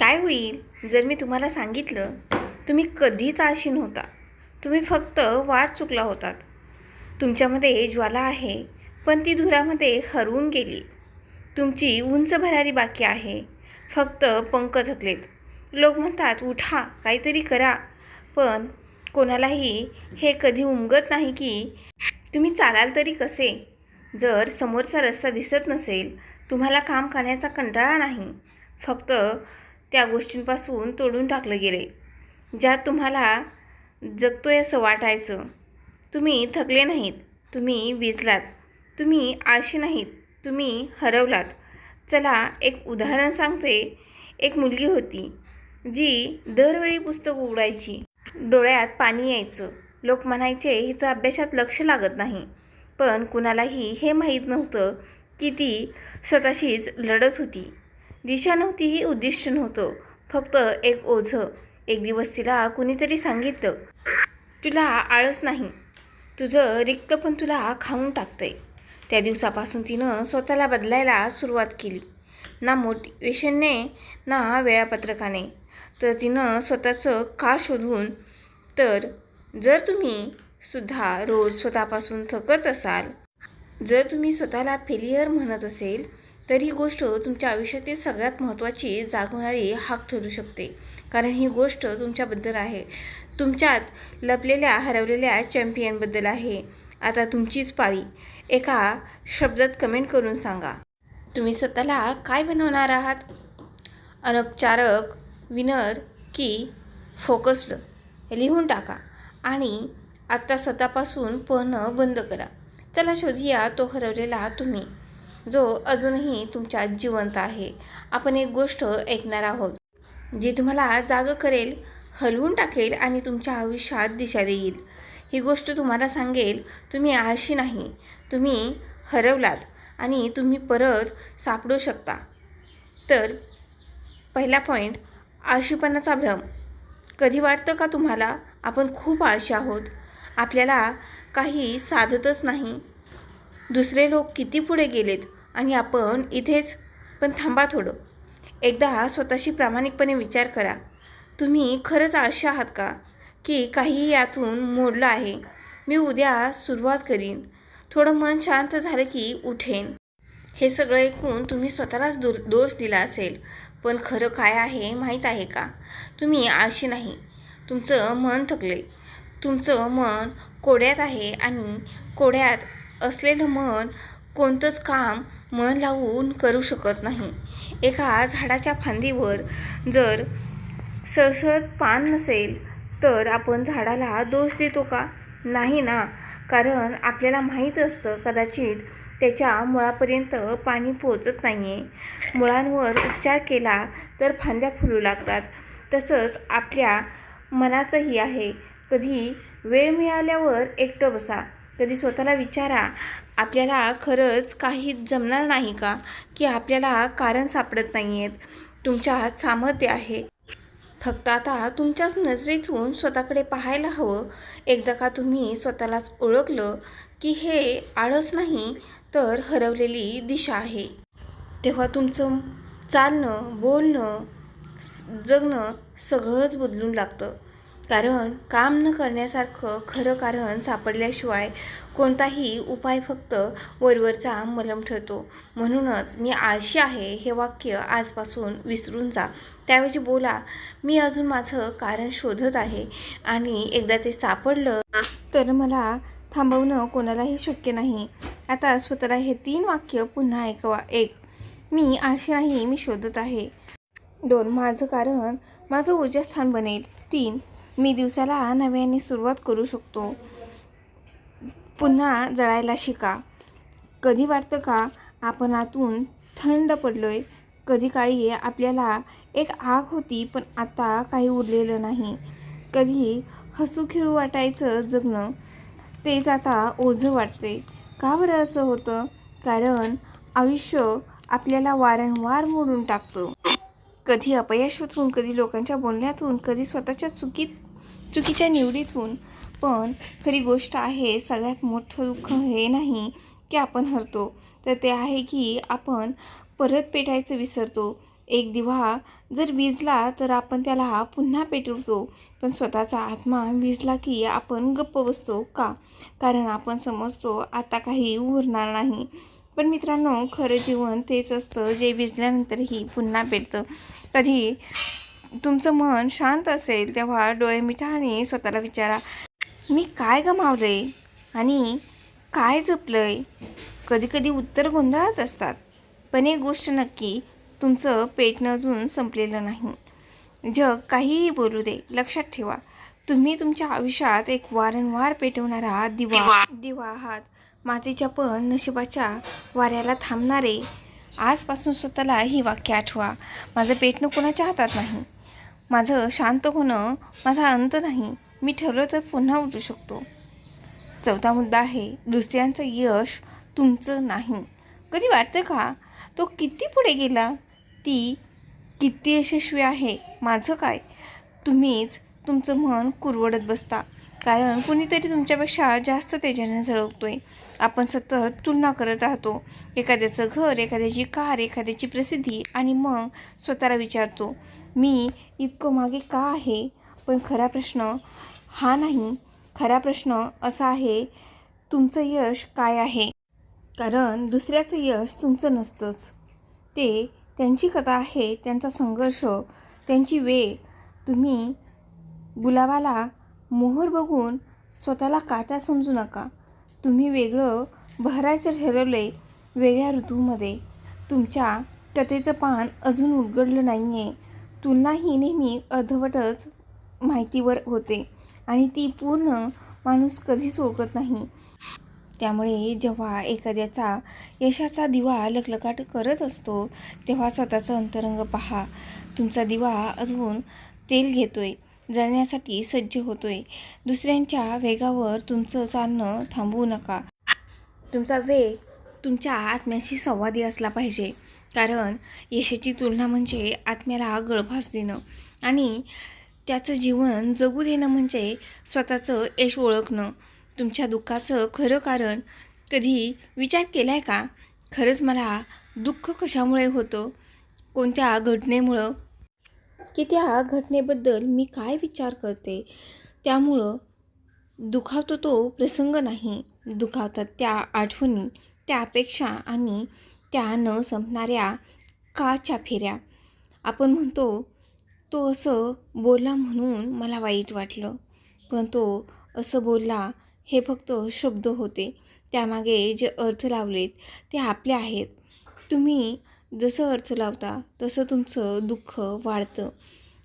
काय होईल? जर मी तुम्हाला सांगितलं तुम्ही कधीच आळशी नव्हता. तुम्ही फक्त वाट चुकला होतात. तुमच्यामध्ये ज्वाला आहे पण ती धुरामध्ये हरवून गेली. तुमची उंच भरारी बाकी आहे. फक्त पंख थकलेत. लोक म्हणतात उठा काहीतरी करा. पण कोणालाही हे कधी उमगत नाही की तुम्ही चालाल तरी कसे? जर समोरचा रस्ता दिसत नसेल तुम्हाला काम करण्याचा कंटाळा नाही. फक्त त्या गोष्टींपासून तोडून टाकलं गेले. ज्यात तुम्हाला जगतोय असं वाटायचं. तुम्ही थकले नाहीत. तुम्ही विजलात. तुम्ही आळशी नाहीत. तुम्ही हरवलात. चला एक उदाहरण सांगते. एक मुलगी होती जी दरवेळी पुस्तक उघडायची. डोळ्यात पाणी यायचं. लोक म्हणायचे हिचं अभ्यासात लक्ष लागत नाही. पण कुणालाही हे माहीत नव्हतं की ती स्वतःशीच लढत होती. दिशा नव्हती उद्दिष्ट नव्हतं. फक्त एक ओझं. एक दिवस तिला कुणीतरी सांगितलं तुला आळस नाही. तुझं रिक्त पण तुला खाऊन टाकतंय. त्या दिवसापासून तिनं स्वतःला बदलायला सुरुवात केली. ना मोटिवेशनने ना वेळापत्रकाने. तर तिनं स्वतःचं का शोधून? तर जर तुम्ही सुद्धा रोज स्वतःपासून थकत असाल जर तुम्ही स्वतःला फेलियर म्हणत असेल तर ही गोष्ट तुमच्या आयुष्यातील सगळ्यात महत्त्वाची जागवणारी हाक ठरू शकते. कारण ही गोष्ट तुमच्याबद्दल आहे. तुमच्यात लपलेल्या हरवलेल्या चॅम्पियनबद्दल आहे. आता तुमचीच पाळी. एका शब्दात कमेंट करून सांगा. तुम्ही स्वतःला काय बनवणार आहात? अनौपचारक विनर की फोकस्ड लिहून टाका. आणि आत्ता स्वतःपासून पोहणं बंद करा. चला शोधूया तो हरवलेला तुम्ही. जो अजूनही तुमच्यात जिवंत आहे. आपण एक गोष्ट ऐकणार आहोत जी तुम्हाला जाग करेल हलवून टाकेल आणि तुमच्या आयुष्यात दिशा देईल. ही गोष्ट तुम्हाला सांगेल तुम्ही आळशी नाही तुम्ही हरवलात आणि तुम्ही परत सापडू शकता. तर पहिला पॉईंट आळशीपणाचा भ्रम. कधी वाटतं का तुम्हाला आपण खूप आळशी आहोत? आपल्याला काही साधतच नाही. दुसरे लोक किती पुढे गेलेत आणि आपण इथेच पण थांबा थोडं. एकदा स्वतःशी प्रामाणिकपणे विचार करा. तुम्ही खरंच आळशी आहात का? की काही यातून मोडलं आहे? मी उद्या सुरुवात करीन. थोडं मन शांत झालं की उठेन. हे सगळं ऐकून तुम्ही स्वतःलाच दो दोष दिला असेल. पण खरं काय आहे माहीत आहे का? तुम्ही आळशी नाही. तुमचं मन थकले तुमचं मन कोड्यात आहे आणि कोड्यात असलेलं मन कोणतंच काम मन लावून करू शकत नाही. एका झाडाच्या फांदीवर जर सळसळत पान नसेल तर आपण झाडाला दोष देतो का? नाही ना. कारण आपल्याला माहीत असतं कदाचित त्याच्या मुळापर्यंत पाणी पोचत नाही आहे मुळांवर उपचार केला तर फांद्या फुलू लागतात. तसंच आपल्या मनाचंही आहे. कधी वेळ मिळाल्यावर एकटं बसा. कधी स्वतःला विचारा आपल्याला खरंच काही जमणार नाही का? की आपल्याला कारण सापडत नाही आहेत तुमच्या सामर्थ्य आहे. फक्त आता तुमच्याच नजरेतून स्वतःकडे पाहायला हवं. एकदा का तुम्ही स्वतःलाच ओळखलं की हे आळस नाही तर हरवलेली दिशा आहे. तेव्हा तुमचं चालणं बोलणं जगणं सगळंच बदलून लागतं. कारण काम न करण्यासारखं खरं कारण सापडल्याशिवाय कोणताही उपाय फक्त वरवरचा मलम ठरतो. म्हणूनच मी आळशी आहे हे वाक्य आजपासून विसरून जा. त्याऐवजी बोला मी अजून माझं कारण शोधत आहे आणि एकदा ते सापडलं तर मला थांबवणं कोणालाही शक्य नाही. आता स्वतःला हे तीन वाक्य पुन्हा ऐकवा. एक मी आळशी नाही मी शोधत आहे. दोन माझं कारण माझं ऊर्जास्थान बनेल. तीन मी दिवसाला नव्याने सुरुवात करू शकतो. पुन्हा जळायला शिका. कधी वाटतं का आपण आतून थंड पडलो आहे कधी काळी आपल्याला एक आग होती पण आता काही उरलेलं नाही. कधी हसू खेळू वाटायचं जगणं तेच आता ओझं वाटते का बरं असं होतं? कारण आयुष्य आपल्याला वारंवार मोडून टाकतं. कधी अपयशातून कधी लोकांच्या बोलण्यातून कधी स्वतःच्या चुकीत चुकीच्या निवडीतून. पण खरी गोष्ट आहे सगळ्यात मोठं दुःख हे नाही की आपण हरतो. तर ते आहे की आपण परत पेटायचं विसरतो. एक दिवा जर विजला तर आपण त्याला पुन्हा पेटवतो. पण स्वतःचा आत्मा विजला की आपण गप्प बसतो का? कारण आपण समजतो आता काही उरणार नाही. पण मित्रांनो खरं जीवन तेच असतं जे विजल्यानंतरही पुन्हा पेटतं. कधी तुमचं मन शांत असेल तेव्हा डोळे मिठा आणि स्वतःला विचारा मी काय गमावलंय आणि काय जपलंय? कधीकधी उत्तर गोंधळात असतात पण एक गोष्ट नक्की तुमचं पेटणं अजून संपलेलं नाही. जग काहीही बोलू दे लक्षात ठेवा तुम्ही तुमच्या आयुष्यात एक वारंवार पेटवणारा दिवा दिवा आहात. मातीच्या पण नशिबाच्या वाऱ्याला थांबणारे आजपासून स्वतःला ही वाक्य आठवा माझं पेटणं कोणाच्या हातात नाही? माझं शांत होणं माझा अंत नाही. मी ठरलं तर पुन्हा उठू शकतो. चौथा मुद्दा आहे दुसऱ्यांचं यश तुमचं नाही. कधी वाटतं का? तो किती पुढे गेला? ती किती यशस्वी आहे? माझं काय? तुम्हीच तुमचं मन कुरवडत बसता. कारण कुणीतरी तुमच्यापेक्षा जास्त तेजाने झळकतोय. आपण सतत तुलना करत राहतो. एखाद्याचं घर एखाद्याची कार एखाद्याची प्रसिद्धी आणि मग स्वतःला विचारतो मी इतकं मागे का आहे? पण खरा प्रश्न हा नाही. खरा प्रश्न असा आहे तुमचं यश काय आहे? कारण दुसऱ्याचं यश तुमचं नसतंच. ते त्यांची कथा आहे त्यांचा संघर्ष त्यांची वेळ. तुम्ही गुलाबाला मोहर बघून स्वतःला काटा समजू नका. तुम्ही वेगळं भरायचं ठरवलं आहे वेगळ्या ऋतूमध्ये. तुमच्या कथेचं पान अजून उलगडलं नाही आहे तुलना ही नेहमी अर्धवटच माहितीवर होते आणि ती पूर्ण माणूस कधीच ओळखत नाही. त्यामुळे जेव्हा एखाद्याचा यशाचा दिवा लकलकाट करत असतो तेव्हा स्वतःचं अंतरंग पहा. तुमचा दिवा अजून तेल घेतोय. जाण्यासाठी सज्ज होतोय. दुसऱ्यांच्या वेगावर तुमचं चालणं थांबवू नका. तुमचा वेग तुमच्या आत्म्याशी संवादी असला पाहिजे. कारण यशाची तुलना म्हणजे आत्म्याला गळफास देणं. आणि त्याचं जीवन जगू देणं म्हणजे स्वतःचं यश ओळखणं. तुमच्या दुःखाचं खरं कारण कधी विचार केला आहे का? खरंच मला दुःख कशामुळे होतं? कोणत्या घटनेमुळं की त्या घटनेबद्दल मी काय विचार करते त्यामुळं दुखावतो तो प्रसंग नाही. दुखावतात त्या आठवणी त्या अपेक्षा आणि त्या न संपणाऱ्या काच्या फेऱ्या. आपण म्हणतो तो असं बोलला म्हणून मला वाईट वाटलं. पण तो असं बोलला हे फक्त शब्द होते. त्यामागे जे अर्थ लावलेत ते आपले आहेत. तुम्ही जसं अर्थ लावता तसं तुमचं दुःख वाढतं.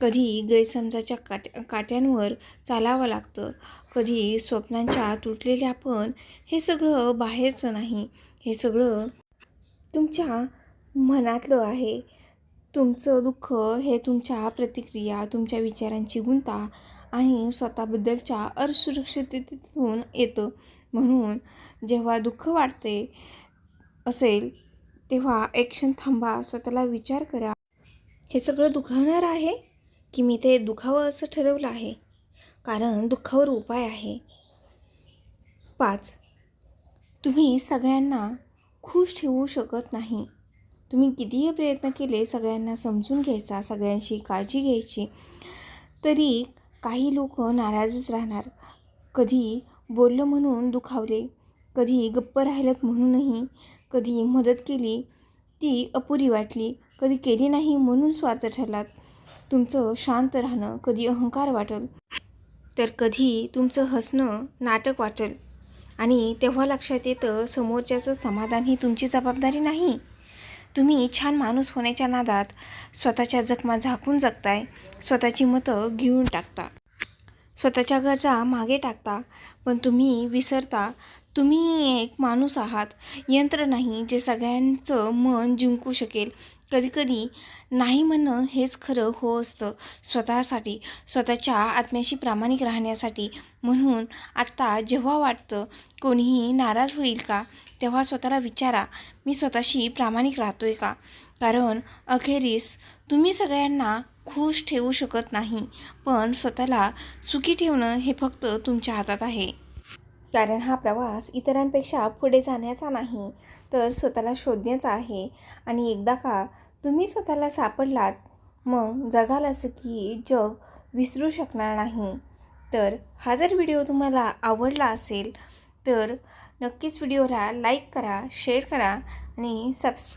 कधी गैरसमजाच्या काट काट्यांवर चालावं लागतं. कधी स्वप्नांच्या तुटलेल्या पण हे सगळं बाहेरचं नाही. हे सगळं तुमच्या मनातलं आहे. तुमचं दुःख हे तुमच्या प्रतिक्रिया तुमच्या विचारांची गुंता आणि स्वतःबद्दलच्या असुरक्षिततेतून येतं. म्हणून जेव्हा दुःख वाढते असेल तेव्हा एक क्षण थांबा स्वतःला विचार करा. हे सगळं दुखावणार आहे की मी ते दुखावं असं ठरवलं आहे? कारण दुःखावर उपाय आहे. पाच. तुम्ही सगळ्यांना खुश ठेवू शकत नाही. तुम्ही कितीही प्रयत्न केले सगळ्यांना समजून घ्यायचा सगळ्यांशी काळजी घ्यायची तरी काही लोक नाराजच राहणार. कधी बोललं म्हणून दुखावले कधी गप्प राहिलं म्हणूनही कधी मदत केली ती अपुरी वाटली कधी केली नाही म्हणून स्वार्थ ठरलात. तुमचं शांत राहणं कधी अहंकार वाटेल तर कधी तुमचं हसणं नाटक वाटेल. आणि तेव्हा लक्षात येतं समोरच्याचं समाधान ही तुमची जबाबदारी नाही. तुम्ही छान माणूस होण्याच्या नादात स्वतःच्या जखमा झाकून जगताय स्वतःची मतं घेऊन टाकता. स्वतःच्या गरजा मागे टाकता पण तुम्ही विसरता तुम्ही एक माणूस आहात. यंत्र नाही जे सगळ्यांचं मन जिंकू शकेल. कधीकधी नाही म्हणणं हेच खरं हो असतं. स्वतःसाठी स्वतःच्या आत्म्याशी प्रामाणिक राहण्यासाठी. म्हणून आत्ता जेव्हा वाटतं कोणीही नाराज होईल का तेव्हा स्वतःला विचारा मी स्वतःशी प्रामाणिक राहतो आहे का? कारण अखेरीस तुम्ही सगळ्यांना खुश ठेवू शकत नाही. पण स्वतःला सुखी ठेवणं हे फक्त तुमच्या हातात आहे. कारण हा प्रवास इतरांपेक्षा पुढे जाण्याचा नाही तर स्वतःला शोधण्याचा आहे. आणि एकदा का तुम्ही स्वतःला सापडलात मग जगाल असं की जग विसरू शकणार नाही. तर हा जर व्हिडिओ तुम्हाला आवडला असेल तर नक्कीच व्हिडिओला लाईक करा शेअर करा आणि सबस्क्राईब